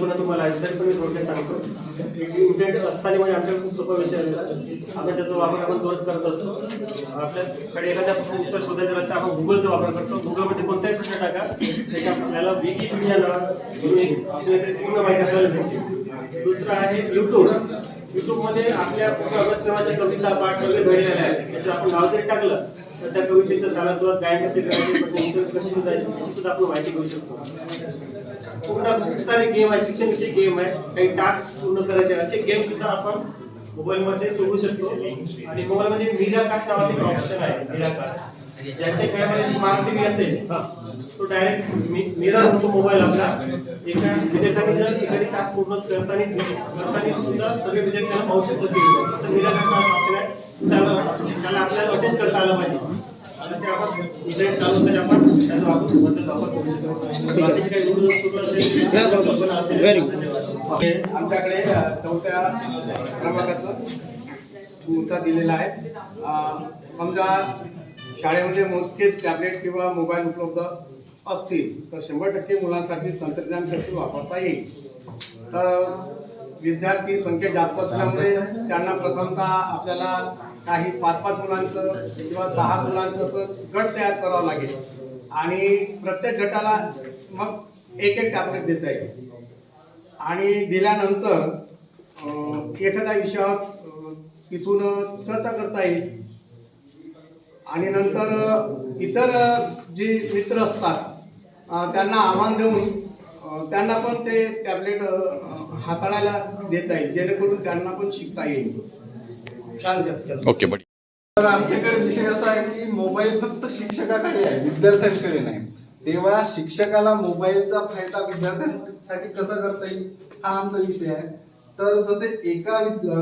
कल्पना तुम्हाला आहे तरी पण मी थोडक्यात सांगतो. इंटरनेट असताना म्हणजे आमच्याकडे खूप सोपा विषय आहे आपण त्याचा वापर आपण दररोज करत असतो. आपल्याकडे एखाद्या उत्तर शोधायचं राहतं आपण गुगलचा वापर करतो. गुगलमध्ये कोणताही प्रश्न टाका. त्याच्यात आपल्याला विकिपीडिया पूर्ण माहिती असायला दुसरं आहे युट्यूब युट्यूबमध्ये आपल्या पूर्ण अभ्यासक्रमाच्या कविता पाठ सगळे घडलेले आहेत. त्याचं आपण नाव जरी टाकलं. तर त्या कवितेचं ताला सुरुवात गायन कसे करायचे पण कशी सुद्धा आपण माहिती घेऊ शकतो. पूर्ण खूप सारे गेम आहे शिक्षण विषयी गेम आहे काही टास्क पूर्ण करायचे असे गेम सुद्धा आपण मोबाईल मध्ये सोडू शकतो. आणि मोबाईल मध्ये मीरा कास्ट नावाचे एक ऑप्शन आहे मीरा कास्ट ज्यांच्या खेळामध्ये स्मार्ट टीव्ही असेल तो डायरेक्ट मिरर होतो मोबाईल आपला. एका विद्यार्थ्यांनी जर एखादी टास्क पूर्ण करताना करताना सुद्धा सगळे विद्यार्थ्यांना पाहू शकतो TV असं कास्ट त्याला आपल्याला अटेच करता आलं पाहिजे. आणि आपण चालू आपण त्याचा वापरबद्दल वापर करू शकतो बाकीचे काही असेल कल्पना असेल आमच्याकडे चौथ्या क्रमांकाचं मुद्दा दिलेला आहे. समजा शाळेमध्ये मोजकेच टॅबलेट किंवा मोबाईल उपलब्ध असतील तर शंभर टक्के मुलांसाठी तंत्रज्ञान कसे वापरता येईल? तर विद्यार्थी संख्या जास्त असल्यामुळे त्यांना प्रथमतः आपल्याला काही पाच पाच मुलांचं किंवा सहा मुलांचं असं गट तयार करावं लागेल. आणि प्रत्येक गटाला मग एक एक टॅबलेट देता येईल. आणि दिल्यानंतर एखाद्या विषयावर तिथून चर्चा करता येईल. आणि नंतर इतर जे मित्र असतात त्यांना आव्हान देऊन त्यांना पण ते टॅबलेट हाताळायला देता येईल. जेणेकरून त्यांना पण शिकता येईल. छान ओके बढी. तर आमच्याकडे विषय असा आहे की मोबाईल फक्त शिक्षकाकडे आहे विद्यार्थ्यांकडे नाही. तेव्हा शिक्षकाला मोबाईलचा फायदा विद्यार्थ्यांसाठी कसा करता येईल हा आमचा विषय आहे. तर जसे एका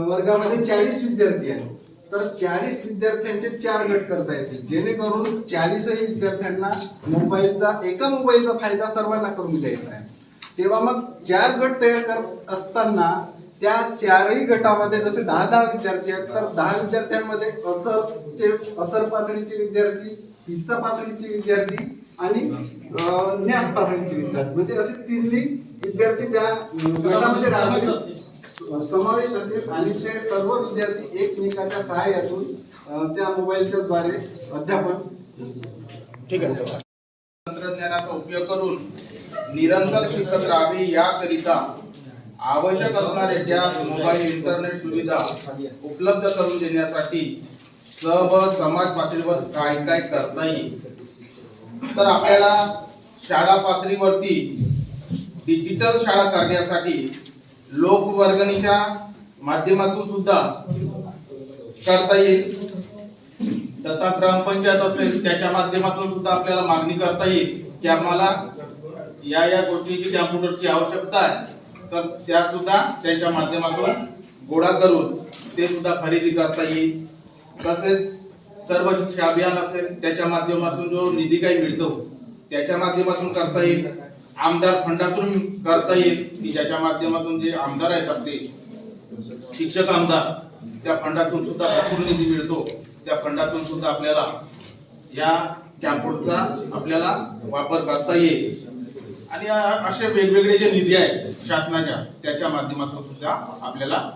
वर्गामध्ये चाळीस विद्यार्थी आहेत तर चाळीस विद्यार्थ्यांचे चार गट करता येतील. जेणेकरून चाळीसही विद्यार्थ्यांना मोबाईलचा एका मोबाईलचा फायदा सर्वांना करून द्यायचा आहे. तेव्हा मग चार गट तयार करत असताना त्या चारही गटामध्ये जसे दहा दहा विद्यार्थी आहेत तर दहा विद्यार्थ्यांमध्ये असरचे असर पातळीचे विद्यार्थी हिस्सा पातळीचे विद्यार्थी आणि न्यास पातळीचे विद्यार्थी. म्हणजे असे तिन्ही विद्यार्थी त्या गटामध्ये राहतील. समावेश असेल आणि ते सर्व विद्यार्थी एकमेकाच्या सहाय्यातून त्या मोबाईलच्या द्वारे अध्यापन ठीक आहे तंत्रज्ञानाचा उपयोग करून निरंतर शिकत राहावे याकरिता आवश्यक असणारे त्या मोबाईल इंटरनेट सुविधा उपलब्ध करून देण्यासाठी सब समाज पातळीवर काय काय करता येईल? तर आपल्याला शाळा पातळीवरती डिजिटल शाळा करण्यासाठी लोकवर्गणीच्या माध्यमातून सुद्धा करता येईल. तथा ग्रामपंचायत असेल त्याच्या माध्यमातून सुद्धा आपल्याला मागणी करता येईल की आम्हाला या या गोष्टीची कॅम्प्युटरची आवश्यकता आहे. तर त्या सुद्धा त्याच्या माध्यमातून गोळा करून ते सुद्धा खरेदी करता येईल. तसेच सर्व शिक्षा अभियान असेल त्याच्या माध्यमातून जो निधी काही मिळतो त्याच्या माध्यमातून करता येईल. आमदार फंडातून करता येईल. की ज्याच्या माध्यमातून जे आमदार आहेत आपले शिक्षक आमदार त्या फंडातून सुद्धा भरपूर निधी मिळतो. त्या फंडातून सुद्धा आपल्याला या कॅम्प्युटरचा आपल्याला वापर करता येईल. आणि असे वेगवेगळे जे निधी आहेत शासनाच्या त्याच्या माध्यमातून सुद्धा आपल्याला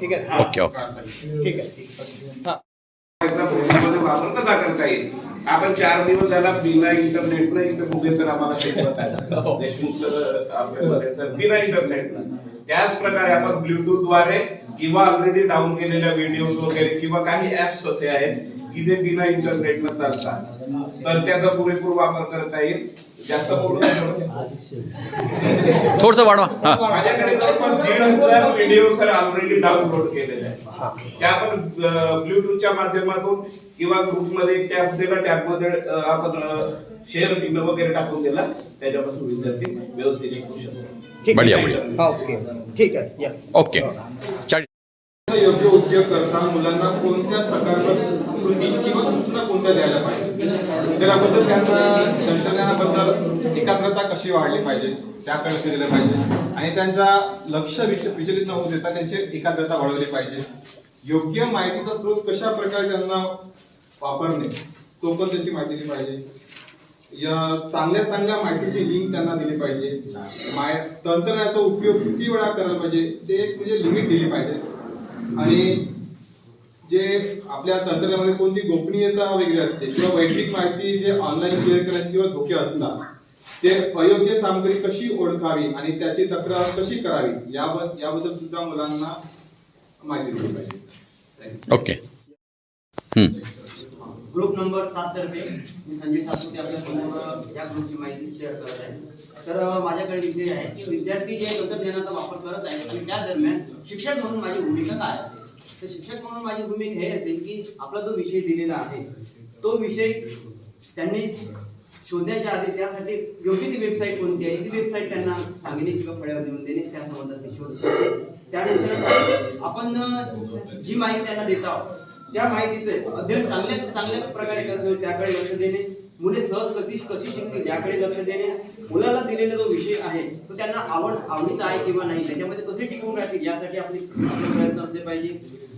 ठीक आहे. हा ओके, ओके. ठीक आहे. हा. वापर कसा करता येईल. आपण चार दिवस झाला बिना इंटरनेटनं इथं मुगे सर आम्हाला शिकवत आहेत देशमुख सर आपले सर बिना इंटरनेटनं. त्याच प्रकारे आपण ब्लूटूथद्वारे किंवा ऑलरेडी डाऊन केलेल्या व्हिडिओज वगैरे किंवा काही ऍप्स असे आहेत की जे बिना इंटरनेटनं चालतात. तर त्याचा पुरेपूर वापर करता येईल. जास्त बोलू नका. थोडस वाढवा. हा. माझ्याकडे जवळपास दीड हजार व्हिडिओ सर ऑलरेडी डाउनलोड केलेले आहेत. त्या आपण ब्लूटूथच्या माध्यमातून किंवा ग्रुपमध्ये टॅब दिला टॅबमध्ये आपण शेअर वगैरे टाकून दिला त्याच्यापासून विद्यार्थी व्यवस्थित शिकू शकतो. ठीक बढिया, आहे. बढिया. हा, ओके. ठीक आहे. ओके. चाळीस योग्य उद्योग करता मुलांना कोणत्या सकारात्मक कृती किंवा सूचना कोणत्या द्यायला पाहिजे? त्याबद्दल त्यांना तंत्रज्ञानाबद्दल एकाग्रता कशी वाढली पाहिजे त्याकडे लक्ष दिलं पाहिजे आणि त्यांचा लक्ष विचलित न होऊ देता त्यांची एकाग्रता वाढवली पाहिजे. योग्य माहितीचा स्रोत कशा प्रकारे त्यांना वापरणे तो पण त्यांची माहिती दिली पाहिजे. या चांगल्या चांगल्या माहितीची लिंक त्यांना दिली पाहिजे. तंत्रज्ञानाचा उपयोग किती वेळा करायला पाहिजे ते एक म्हणजे लिमिट दिली पाहिजे. आणि जे आपल्या तंत्रज्ञानामध्ये कोणती गोपनीयता वेगळी असते किंवा वैयक्तिक माहिती जे ऑनलाईन शेअर करण्याचे किंवा धोके असतात ते अयोग्य सामग्री कशी ओळखावी आणि त्याची तक्रार कशी करावी याबद्दल सुद्धा मुलांना माहिती दिली पाहिजे. ओके ग्रुप नंबर सात तर्फे मी संजय सातपुते आपल्यासमोर या ग्रुपची माहिती शेअर करत आहे. तर माझ्याकडे विषय आहे की विद्यार्थी जे तंत्रज्ञानाचा वापर करत आहेत आणि त्या दरम्यान शिक्षक म्हणून माझी भूमिका काय असेल? तर शिक्षक म्हणून माझी भूमिका हे असेल की आपला जो विषय दिलेला आहे तो विषय त्यांनी शोधण्याच्या आधी त्यासाठी योग्य ती वेबसाईट कोणती आहे? ती वेबसाईट त्यांना सांगणे किंवा फळ्यावर लिहून देणे त्या संबंधात ते शोध. त्यानंतर आपण जी माहिती त्यांना देत आहोत त्या माहितीचे अध्ययन चांगल्या चांगल्या प्रकारे कसं होईल त्याकडे लक्ष देणे. मुले सहज कशी कशी शिकतील याकडे लक्ष देणे. मुलाला दिलेला जो विषय आहे तो त्यांना आवड आवडीचा आहे किंवा नाही त्याच्यामध्ये कसे टिकून राहतील यासाठी आपले प्रयत्न असले पाहिजे.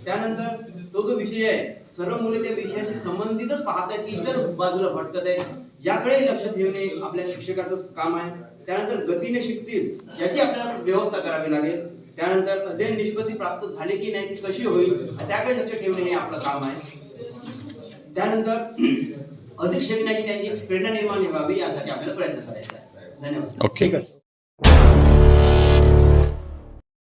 त्यानंतर तो जो विषय आहे सर्व मुले त्या विषयाशी संबंधितच पाहत आहेत की इतर बाजूला भटकत आहेत. याकडे लक्ष ठेवणे आपल्या शिक्षकाचं काम आहे. त्यानंतर गतीने शिकतील याची आपल्याला व्यवस्था करावी लागेल. त्यानंतर अध्ययन निष्पत्ती प्राप्त झाली की नाही ती कशी होईल? त्याकडे लक्ष ठेवणे हे आपलं काम आहे. त्यानंतर अधिक शिकण्याची त्यांची प्रेरणा निर्माण व्हावी यासाठी आपल्याला प्रयत्न करायचा आहे. धन्यवाद. ओके. ठीक आहे.